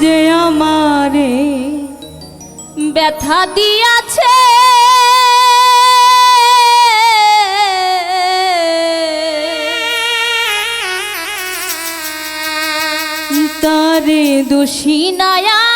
যে আমারে ব্যথা দিয়াছে। তারে দোষী নায়া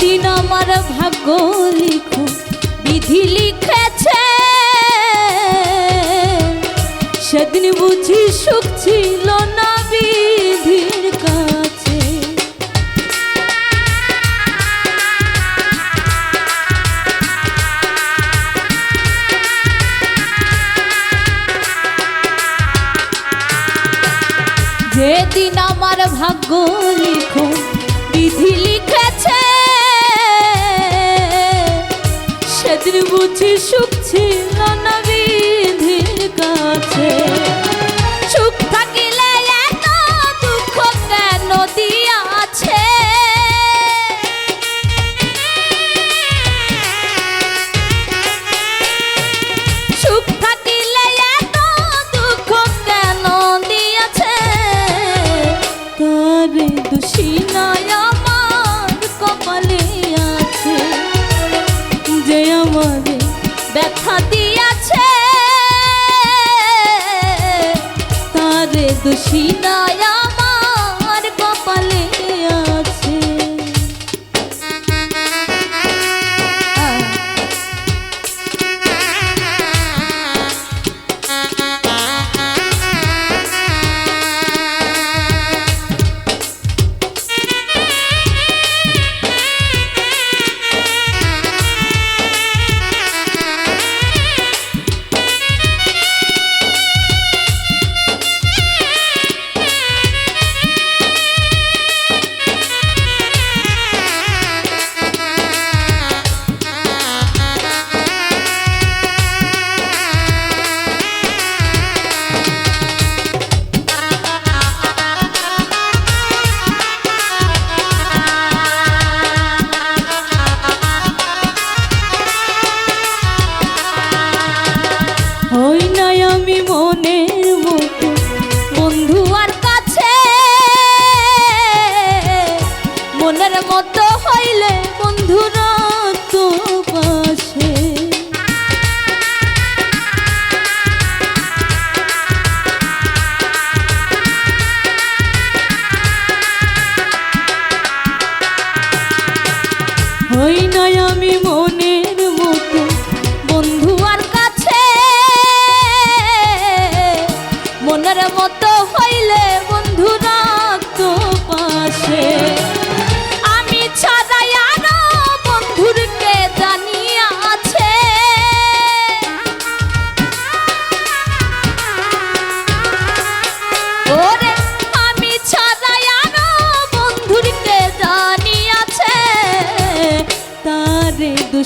দিন আমার ভাগ্য লিখো বিধি লিখেছে। সেদিন বুঝি সুখ ছিল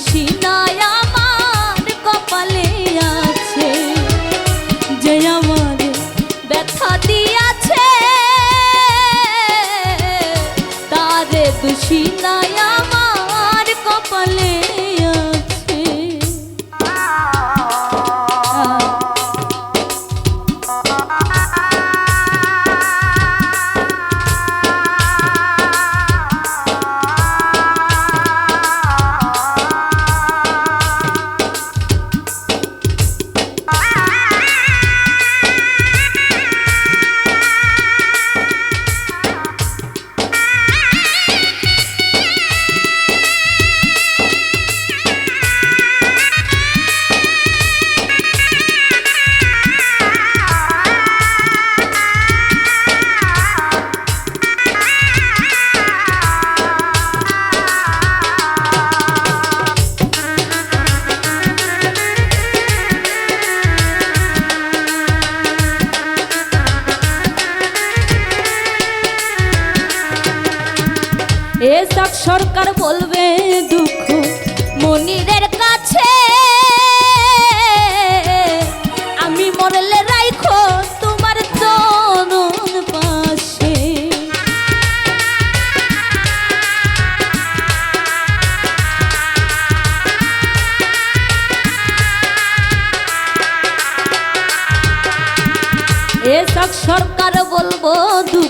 Oxi এসব সরকার বলবে দুঃখ মনিরের কাছে। আমি মরলে রাইখো তোমার তনন পাশে। এসব সরকার বলব দুঃখ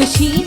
খুশি